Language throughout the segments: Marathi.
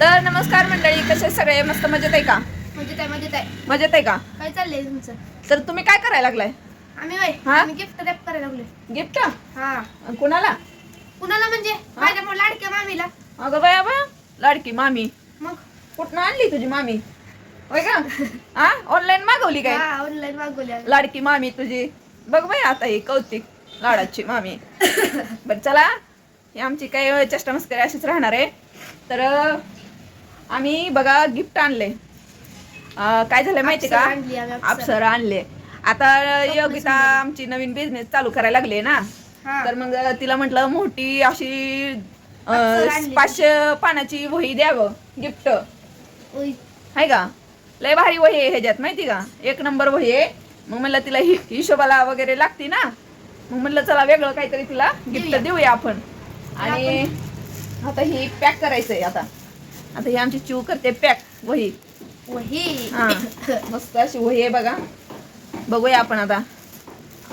तर नमस्कार मंडळी कसे सगळे? मस्त मजेत आहे का? म्हणजे काय म्हणजे काय मजेत आहे का? काय चाललंय तुमचं? तर तुम्ही काय करायला लागलाय? आम्ही वय हा? आम्ही गिफ्ट रॅप करायला लागलोय. गिफ्ट हा. कुणाला? कुणाला म्हणजे? माझ्या मो- लाडक्या मामीला. अगं बाया बा लाडकी मामी. मग? कुठनं आणली तुझी मामी? होय का? हा? ऑनलाईन मागवली काय? हा ऑनलाईन मागवल्या लाडकी मामी तुझी. बघ बाई आता ही कौतिक लाडाची मामी. बर चला. ही आमची काही चेष्टा मस्करी अशीच राहणार आहे. तर अं, आम्ही बघा गिफ्ट आणले. काय झालं माहिती का? अप्सरा आणली आता योगिता आमची नवीन बिझनेस चालू करायला लागली ना? तर मग तिला म्हटलं मोठी अशी. पाचशे पानाची वही द्यावं गिफ्ट. आहे का? लय भारी वही आहे ह्याच्यात माहिती का? एक नंबर वही आहे. मग म्हणलं तिला हि हिशोबाला वगैरे लागती ना? मग म्हणलं चला वेगळं काहीतरी तिला गिफ्ट. देऊया आपण. आणि आता ही पॅक करायचंय आता. आता ही आमची चिव करते पॅक वही. वही? हा. मस्त अशी वही आहे बघा. बघूया आपण आता.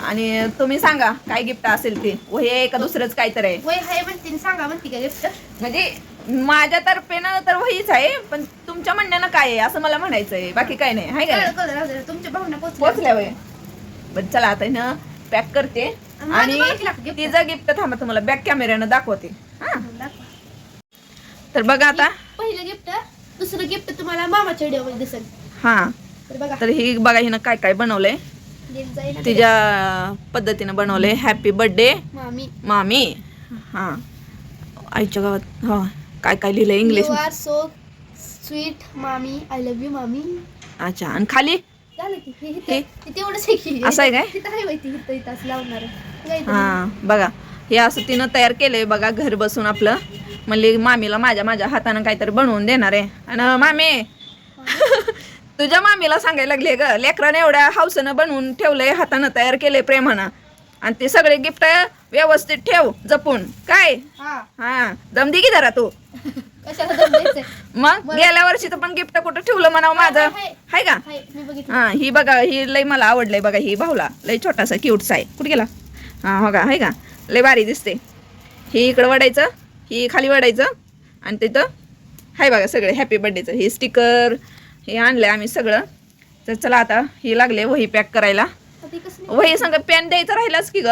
आणि तुम्ही सांगा काय गिफ्ट असेल ते? वही आहे का दुसरंच काहीतरी आहे? वय हाय म्हणते सांगा म्हणते का गिफ्ट म्हणजे माझ्यातर्फे ना तर वहीच आहे पण तुमच्या म्हणण्यानं काय आहे असं मला म्हणायचं आहे बाकी काय नाही हाय का? तुमच्या भावना पोहोचल्या. पोचल्या वय बरं चला आता ना पॅक करते. आणि gift? तिचं गिफ्ट थांबा तुम्हाला बॅक कॅमेऱ्यानं दाखवते. हा. दाखवा. तर बघा आता. पहिलं गिफ्ट दुसरं गिफ्ट तुम्हाला मामाच्या व्हिडिओ दिसेल. हा. तर बघा. तर ही बघा हिनं काय काय बनवलंय. तिच्या पद्धतीनं बनवलंय. हॅपी बर्थडे मामी. मामी. हा. आईच्या गावात हा. काय काय लिहिलंय English you are so sweet मामी. आय लव्ह यू मामी. अच्छा आणि खाली? असं आहे काय? हा बघा. हे असं तिनं तयार केलंय बघा घर बसून आपलं. म्हणले मामीला माझ्या माझ्या हातानं काहीतरी बनवून देणार आहे. आणि मामी तुझ्या मामीला सांगायला लागले ग लेकराने एवढ्या हावसानं बनवून ठेवलंय हातानं तयार केलंय प्रेमानं. आणि ते सगळे गिफ्ट व्यवस्थित ठेव जपून. काय? हा. दमदी की जरा तू? मग. गेल्या वर्षी तर पण गिफ्ट कुठं ठेवलं म्हणावं माझं? हाय, हाय. हाय का हाय, हा ही बघा ही लय मला आवडलंय बघा ही भाऊला. लय छोटासा क्यूटसा आहे. कुठे गेला? हा हो का? आहे का? लय भारी दिसते. ही इकडं वडायचं. ही खाली वडायचं आणि तिथं हाय बघा सगळे हॅपी बर्थडेचं हे स्टिकर हे आणलंय आम्ही सगळं. तर चला आता ही लागले वही पॅक करायला? वही संग पेन द्यायचं राहिलाच की ग?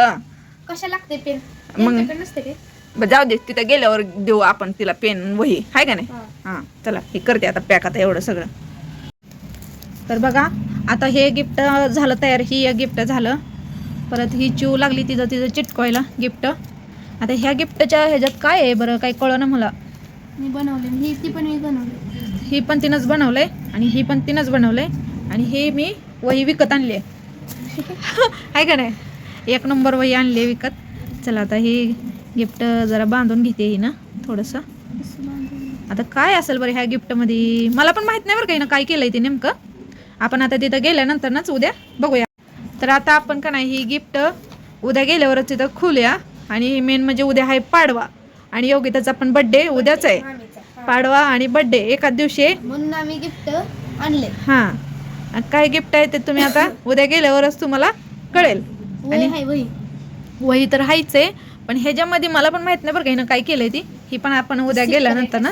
कशा लागते पेन मग- जाऊ दे तिथं गेल्यावर देऊ आपण तिला पेन वही. हाय का नाही? हा. हां चला हे करते आता पॅक आता एवढं सगळं. तर बघा आता हे गिफ्ट झालं तयार ही गिफ्ट झालं. परत ही चिव लागली तिथं तिथं चिटकवायला गिफ्ट आता ह्या गिफ्टच्या ह्याच्यात काय आहे? बरं काही कळलं ना मला? मी बनवले. ही ती पण मी बनवली. ही पण तिनंच बनवलंय आणि ही पण तिनंच बनवलंय आणि हे मी वही विकत आणली आहे. आहे का नाही? एक नंबर वही आणली आहे विकत. चला आता ही गिफ्ट जरा बांधून घेते ही ना थोडंसं. आता काय असेल बरं ह्या गिफ्टमध्ये? मला पण माहीत नाही बरं काही ना काय केलंय ते नेमकं. आपण आता तिथं गेल्यानंतर नाच उद्या बघूया. तर आता आपण का नाही ही गिफ्ट उद्या गेल्यावरच तिथं खुलूया. आणि मेन म्हणजे उद्या आहे पाडवा. आणि योगिताचा पण बड्डे उद्याच आहे. पाडवा आणि बड्डे एकाच दिवशी म्हणून आम्ही गिफ्ट आणले. हां. काय गिफ्ट आहे ते तुम्ही आता उद्या गेल्यावरच तुम्हाला कळेल. वही आणि- हाय वही. तर हायच आहे. पण ह्याच्यामध्ये मला पण माहीत नाही बरं काही ना काय केलंय ती. ही पण आपण उद्या गेल्यानंतर ना.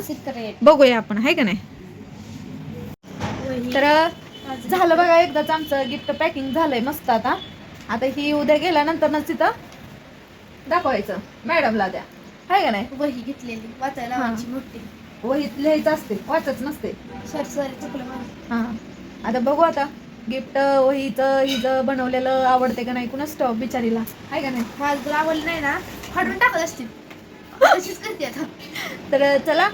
बघूया आपण. आहे का नाही. तर झालं बघा एकदाच आमचं गिफ्ट पॅकिंग झालंय मस्त आता. आता ही उद्या गेल्यानंतर ना तिथं दाखवायचं. मॅडमला द्या. आहे का नाही? वही घेतलेली वाचायला हा. लावायची मोठी. वहीत लिहायचं असते वाचत नसते. सर सर चुकलं माझं. हां. आता बघू आता गिफ्ट वहीचं हिचं बनवलेलं आवडते का नाही कुणाच स्टॉप बिचारीला. आहे का नाही? माझं जर आवडलं नाही ना फाडून टाकत असतील तशीच करते आता. तर चला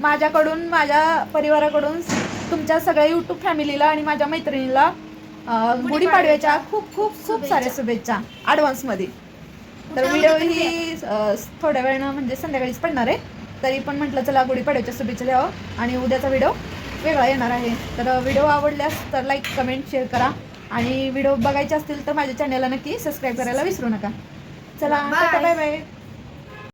माझ्याकडून माझ्या परिवाराकडून तुमच्या सगळ्या यूट्यूब फॅमिलीला आणि माझ्या मैत्रिणीला अं, गुढीपाडव्याच्या खूप खूप खूप साऱ्या शुभेच्छा. ॲडव्हान्समध्ये तर व्हिडिओ ही थोड्या वेळानं म्हणजे संध्याकाळीच पडणार आहे. तरी पण म्हटलं चला गुढीपाडव्याच्या शुभेच्छा द्यावं आणि उद्याचा व्हिडिओ वेगळा येणार आहे. तर व्हिडिओ आवडल्यास तर लाईक कमेंट शेअर करा. आणि व्हिडिओ बघायचे असतील तर माझ्या चॅनलला नक्की सबस्क्राईब करायला विसरू नका. चला. Bye bye